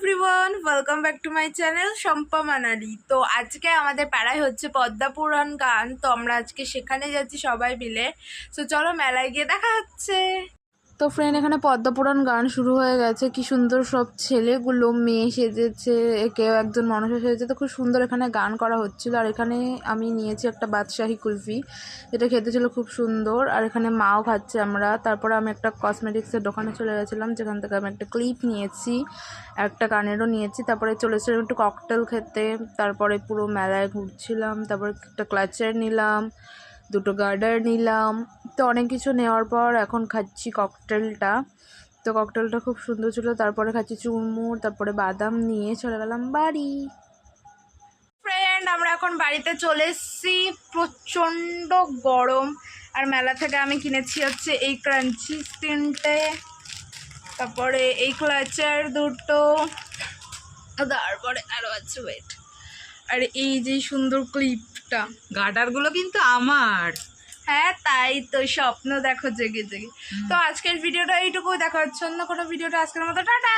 Everyone welcome back to my channel Shampa Manali তো আজকে আমাদের পাড়ায় হচ্ছে পদ্মা পুরাণ গান, তো আমরা আজকে সেখানে যাচ্ছি সবাই মিলে। তো চলো মেলায় গিয়ে দেখা হচ্ছে। তো ফ্রেন্ড এখানে পদ্মাপুরাণ গান শুরু হয়ে গেছে। কি সুন্দর সব ছেলেগুলো, মেয়ে সেজেছে কেউ একজন মানুষ সেজেছে। তো খুব সুন্দর এখানে গান করা হচ্ছিল। আর এখানে আমি নিয়েছি একটা বাদশাহী কুলফি। যেটা খেতে ছিল খুব সুন্দর। আর এখানে মাও খাচ্ছে আমরা। তারপরে আমি একটা কসমেটিক্সের দোকানে চলে গেছিলাম। যেখান থেকে আমি একটা ক্লিপ নিয়েছি। একটা কানেরও নিয়েছি। তারপরে চলেছিলাম একটু ককটেল খেতে। তারপরে পুরো মেলায় ঘুরছিলাম। তারপরে একটা ক্লাচার নিলাম। দুটো গার্ডার নিলাম। তো অনেক কিছু নেওয়ার পর এখন খাচ্ছি ককটেলটা তো ককটেলটা খুব সুন্দর ছিল, তারপরে খাচ্ছি চুরমুর, তারপরে বাদাম নিয়ে চলে গেলাম বাড়ি। ফ্রেন্ড আমরা এখন বাড়িতে চলে এসেছি, প্রচণ্ড গরম। আর মেলা থেকে আমি কিনেছি হচ্ছে এই ক্রাঞ্চি তিনটে, তারপরে এই ক্লাচার দুটো, তারপরে আরও আছে ওয়েট আর এই যে সুন্দর ক্লিপটা গার্ডারগুলো কিন্তু আমার। হ্যাঁ তাই তো স্বপ্ন দেখো জেগে জেগে। তো আজকের ভিডিওটা এইটুকু দেখা হচ্ছে অন্য কোনো ভিডিওটা আজকের মতো টাটা!